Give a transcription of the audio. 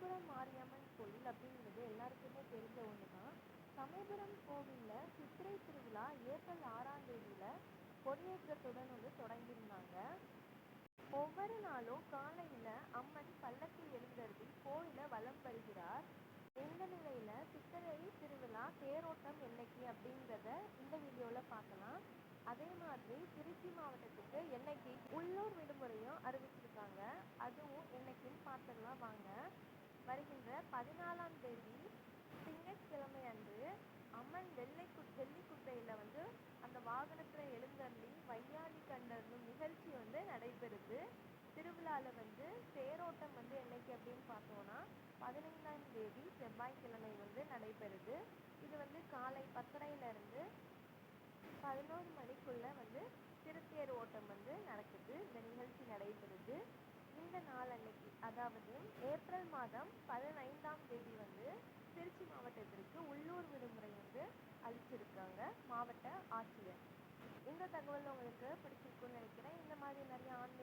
சமயபுரம் மாரியம்மன் கோயில் அப்படிங்கிறது எல்லாருக்குமே தெரிஞ்ச ஒன்று தான் சமயபுரம் கோவிலில் சித்திரை திருவிழா ஏப்ரல் ஆறாம் தேதியில் கொடியேற்றத்துடன் வந்து தொடங்கியிருந்தாங்க. ஒவ்வொரு நாளும் காலையில் அம்மன் பல்லக்கில் எழுந்தருளி கோயிலை வலம் வருகிறார். எந்த நிலையில் சித்திரை திருவிழா தேரோட்டம் என்னைக்கு அப்படிங்கிறத இந்த வீடியோவில் பார்க்கலாம். அதே மாதிரி திருச்சி மாவட்டத்துக்கு என்னைக்கு உள்ளூர் விடுமுறையும் அறிவிச்சிருக்காங்க. அதுவும் என்னைக்குன்னு பார்த்துடலாம் வாங்க. வருகின்ற பதினாலாம் தேதி திங்கட்கிழமை அன்று அம்மன் வெள்ளைக்கு வெள்ளிக்குட்டையில் வந்து அந்த வாகனத்தில் எழுந்தள்ளி வையாளி கண்டர்னும் நிகழ்ச்சி வந்து நடைபெறுது. திருவிழாவில் வந்து தேரோட்டம் வந்து என்னைக்கு அப்படின்னு பார்த்தோன்னா பதினைந்தாம் தேதி செவ்வாய்க்கிழமை வந்து நடைபெறுது. இது வந்து காலை பத்தரையிலேருந்து பதினோரு மணிக்குள்ளே வந்து திருத்தேர் ஓட்டம் வந்து நடக்குது. இந்த நிகழ்ச்சி நடைபெறுது. இந்த நாள் அன்னைக்கு அதாவது ஏப்ரல் மாதம் பதினைந்தாம் தேதி வந்து திருச்சி மாவட்டத்திற்கு உள்ளூர் விடுமுறை வந்து அளிச்சிருக்காங்க மாவட்ட ஆட்சியர். இந்த தகவல் உங்களுக்கு பிடிச்சிருக்குன்னு நினைக்கிறேன். இந்த மாதிரி நிறைய ஆன்மீக